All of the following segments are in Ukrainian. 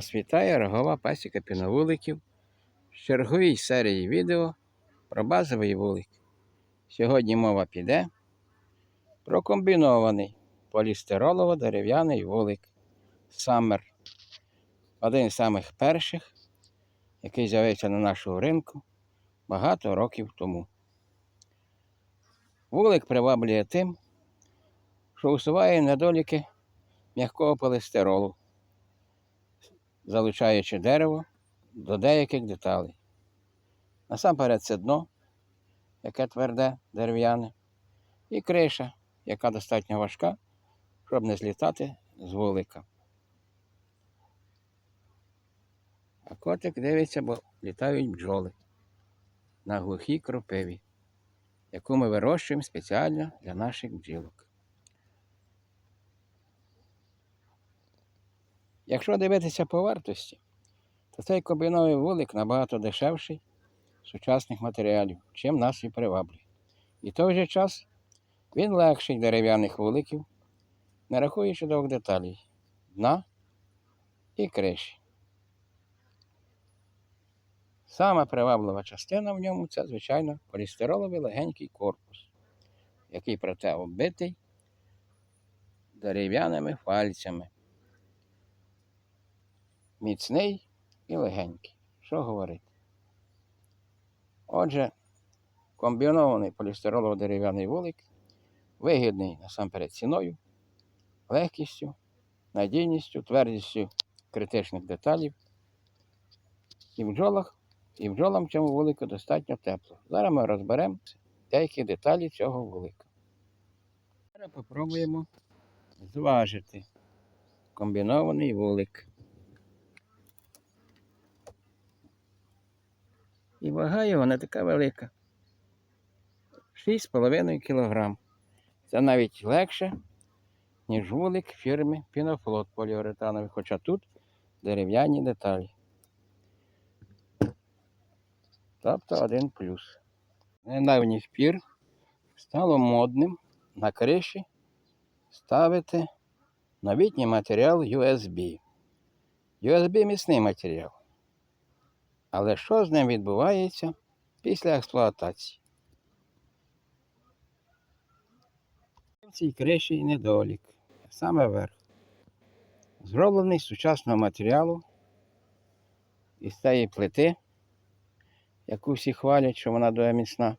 Вас вітає рогова пасіка піновуликів в черговій серії відео про базовий вулик. Сьогодні мова піде про комбінований полістиролово-дерев'яний вулик Summer. Один з самих перших, який з'явився на нашому ринку багато років тому. Вулик приваблює тим, що усуває недоліки м'якого полістиролу залучаючи дерево до деяких деталей. Насамперед це дно, яке тверде, дерев'яне, і криша, яка достатньо важка, щоб не злітати з вулика. А котик дивиться, бо літають бджоли на глухій кропиві, яку ми вирощуємо спеціально для наших бджілок. Якщо дивитися по вартості, то цей комбіновий вулик набагато дешевший сучасних матеріалів, чим нас і приваблює. І в той же час він легший дерев'яних вуликів, не рахуючи двох деталей дна і криші. Сама приваблива частина в ньому це, звичайно, полістироловий легенький корпус, який проте оббитий дерев'яними фальцями міцний і легенький. Що говорити? Отже, комбінований полістиролово-дерев'яний вулик вигідний насамперед ціною, легкістю, надійністю, твердістю критичних деталів. І бджолах, і бджолам цьому вулику достатньо тепло. Зараз ми розберемо деякі деталі цього вулика. Зараз попробуємо зважити комбінований вулик. І вага його не така велика. 6,5 кг. Це навіть легше, ніж вулик фірми Пінофлот поліуретановий, хоча тут дерев'яні деталі. Тобто один плюс. Недавній спір стало модним на криші ставити новітній матеріал USB. USB міцний матеріал. Але що з ним відбувається після експлуатації? В цій криші недолік, саме верх. Зроблений з сучасного матеріалу із цієї плити, яку всі хвалять, що вона дуже міцна.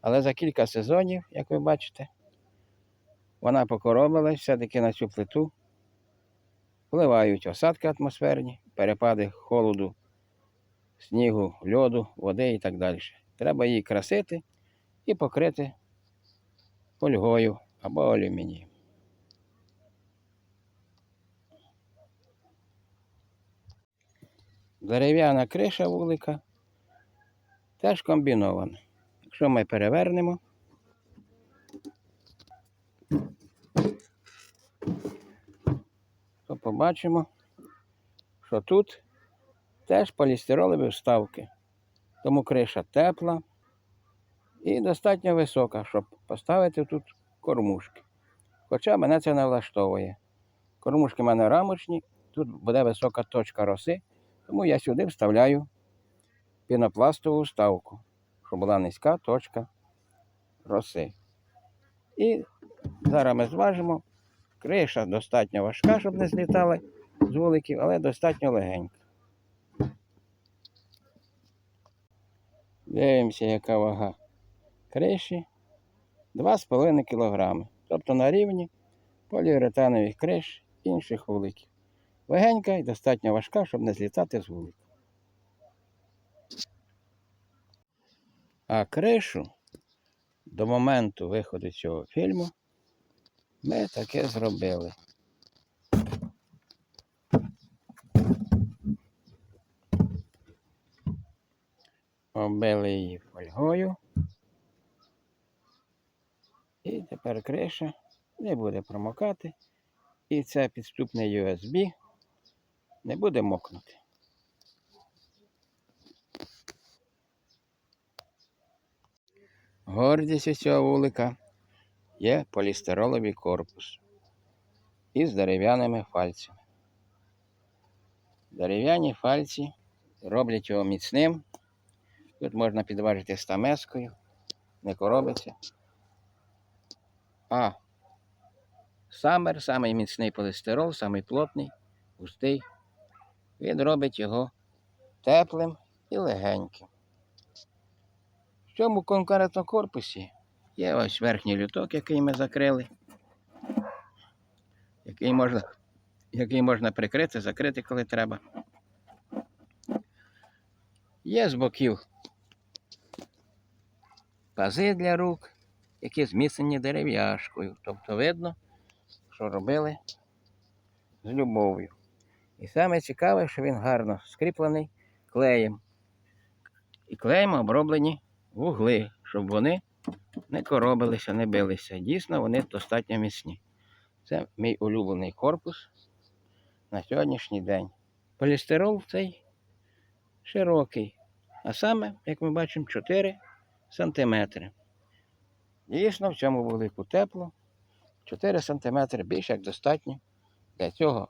Але за кілька сезонів, як ви бачите, вона покоробилась все-таки на цю плиту. Впливають осадки атмосферні, перепади холоду снігу, льоду, води і так далі. Треба її красити і покрити фольгою або алюмінієм. Дерев'яна криша вулика теж комбінована. Якщо ми перевернемо, то побачимо, що тут Теж полістиролові вставки. Тому криша тепла і достатньо висока, щоб поставити тут кормушки. Хоча мене це не влаштовує. Кормушки в мене рамочні, тут буде висока точка роси, тому я сюди вставляю пінопластову вставку, щоб була низька точка роси. І зараз ми зважимо. Криша достатньо важка, щоб не злітали з вуликів, але достатньо легенька. Дивимося, яка вага криші 2,5 кг. Тобто на рівні поліуретанових криш інших вуликів. Легенька і достатньо важка, щоб не злітати з вулика. А кришу до моменту виходу цього фільму ми таке зробили. Оббили її фольгою. І тепер криша не буде промокати. І це підступне USB не буде мокнути. Гордість цього вулика є полістироловий корпус із дерев'яними фальцями. Дерев'яні фальці роблять його міцним. Тут можна підважити стамескою, не коробиться. А самер, самий міцний полістирол, самий плотний, густий. Він робить його теплим і легеньким. В цьому конкретно корпусі є ось верхній люток, який ми закрили, який можна, який можна прикрити, закрити, коли треба. Є з боків пази для рук, які зміцнені дерев'яшкою. Тобто видно, що робили з любов'ю. І саме цікаве, що він гарно скріплений клеєм. І клеєм оброблені вугли, щоб вони не коробилися, не билися. Дійсно, вони достатньо міцні. Це мій улюблений корпус на сьогоднішній день. Полістирол цей широкий, а саме, як ми бачимо, 4 сантиметри. Дійсно, в цьому вулику тепло. 4 сантиметри більше як достатньо для цього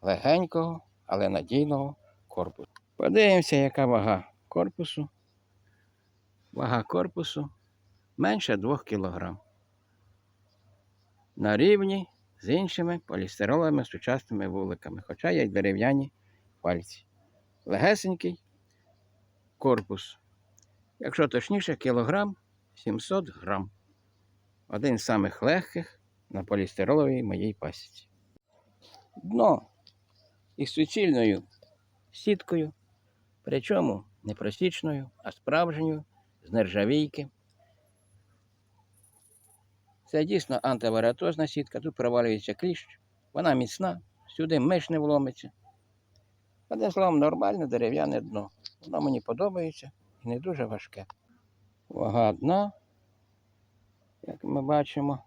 легенького, але надійного корпусу. Подивимося, яка вага корпусу. Вага корпусу менше 2 кг. На рівні з іншими полістироловими сучасними вуликами, хоча є й дерев'яні пальці. Легесенький корпус. Якщо точніше, кілограм 700 грам. Один з самих легких на полістироловій моїй пасіці. Дно із суцільною сіткою, причому не просічною, а справжньою, з нержавійки. Це дійсно антиваратозна сітка, тут провалюється кліщ, вона міцна, сюди миш не вломиться. Одним словом, нормальне дерев'яне дно. Воно мені подобається не дуже важке. Вага дна, як ми бачимо,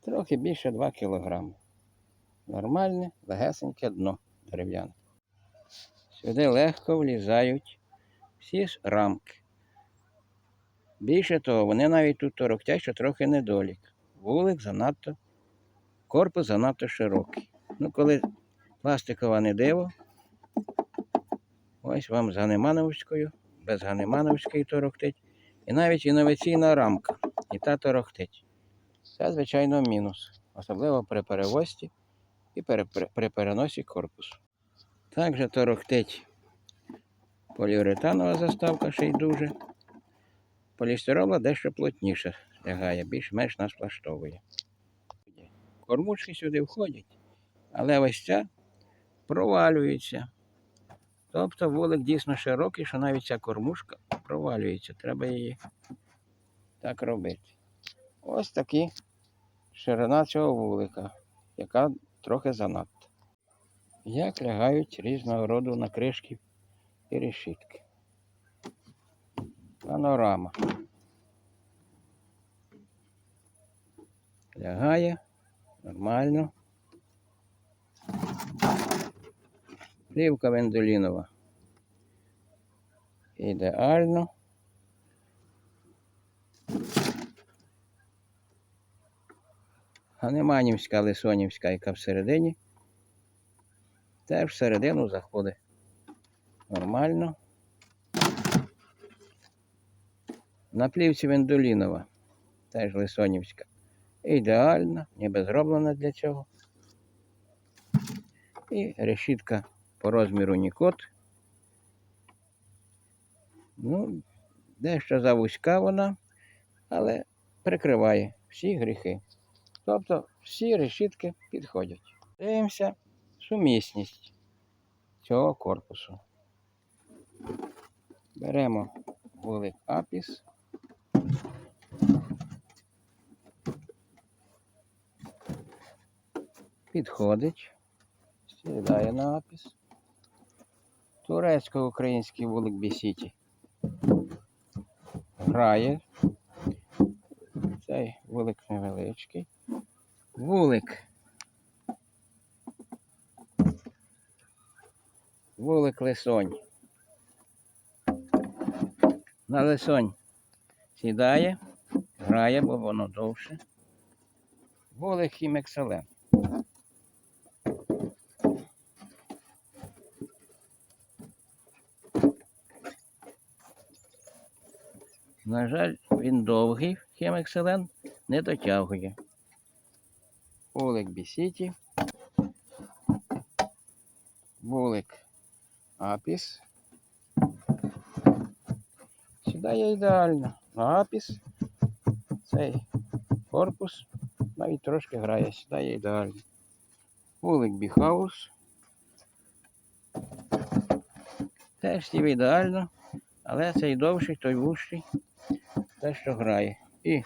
трохи більше 2 кг. Нормальне, легесеньке дно дерев'яне. Сюди легко влізають всі рамки. Більше того, вони навіть тут торохтять, що трохи недолік. Вулик занадто, корпус занадто широкий. Ну, коли пластикова не диво, ось вам з Ганемановською, без Ганемановської торохтить. І навіть інноваційна рамка, і та торохтить. Це, звичайно, мінус, особливо при перевозці і при, при, при переносі корпусу. Також торохтить поліуретанова заставка ще й дуже. Полістирола дещо плотніше лягає, більш-менш нас влаштовує. Кормушки сюди входять, але ось ця провалюється. Тобто вулик дійсно широкий, що навіть ця кормушка провалюється. Треба її так робити. Ось такі ширина цього вулика, яка трохи занадто. Як лягають різного роду накришки і решітки. Панорама. Лягає нормально. Плівка вендолінова. Ідеально. Ганеманівська, Лисонівська, яка всередині. Теж всередину заходить. Нормально. На плівці Вендолінова, теж Лисонівська. Ідеальна, ніби зроблена для цього. І решітка по розміру Нікот. Ну, дещо завузька вона, але прикриває всі гріхи. Тобто всі решітки підходять. Дивимося сумісність цього корпусу. Беремо вулик Апіс. Підходить, сідає на апіс. Турецько-український вулик Бісіті. Грає. Цей вулик невеличкий. Вулик. Вулик Лисонь. На Лисонь сідає, грає, бо воно довше. Вулик Хімекселен. На жаль, він довгий, хемакселен не дотягує. Вулик Бісіті. Вулик Апіс. Сідає ідеально. Апіс. Цей корпус навіть трошки грає, сідає ідеально. Вулик Біхаус. Теж сів ідеально, але цей довший, той вущий, те, що грає. І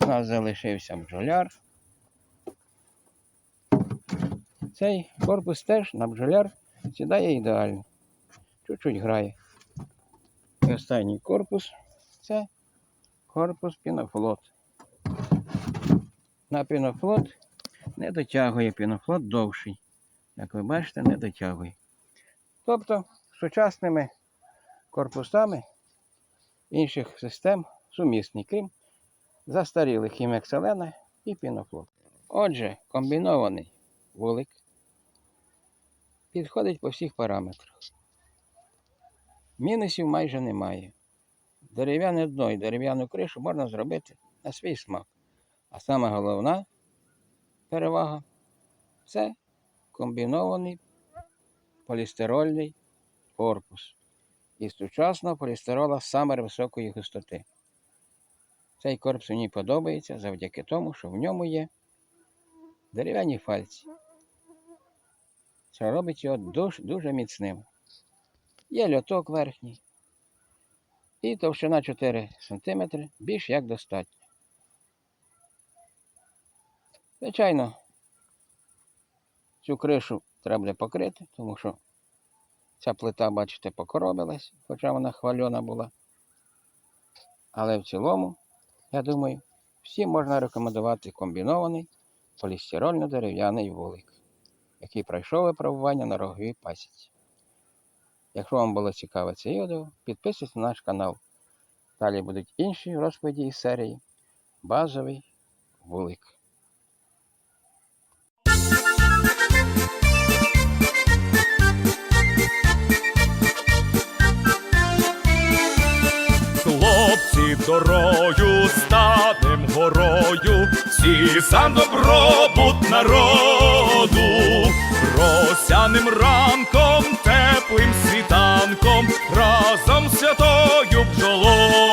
у нас залишився бджоляр. Цей корпус теж на бджоляр сідає ідеально. Чуть-чуть грає. І останній корпус це корпус пінофлот. На пінофлот не дотягує пінофлот довший. Як ви бачите, не дотягує. Тобто сучасними корпусами інших систем сумісні, крім застарілих хімекселена і пінофлот. Отже, комбінований вулик підходить по всіх параметрах. Мінусів майже немає. Дерев'яне дно і дерев'яну кришу можна зробити на свій смак. А саме головна перевага це комбінований полістирольний корпус із сучасного полістирола саме високої густоти. Цей корпус мені подобається завдяки тому, що в ньому є дерев'яні фальці. Це робить його дуже, дуже міцним. Є льоток верхній. І товщина 4 см більш як достатньо. Звичайно, цю кришу треба буде покрити, тому що ця плита, бачите, покоробилась, хоча вона хвальона була. Але в цілому, я думаю, всім можна рекомендувати комбінований полістирольно-дерев'яний вулик, який пройшов випробування на роговій пасіці. Якщо вам було цікаве це відео, підписуйтесь на наш канал. Далі будуть інші розповіді із серії Базовий вулик. Дорою станем горою, всі за добробут народу, росяним ранком, теплим світанком, разом святою бджолою.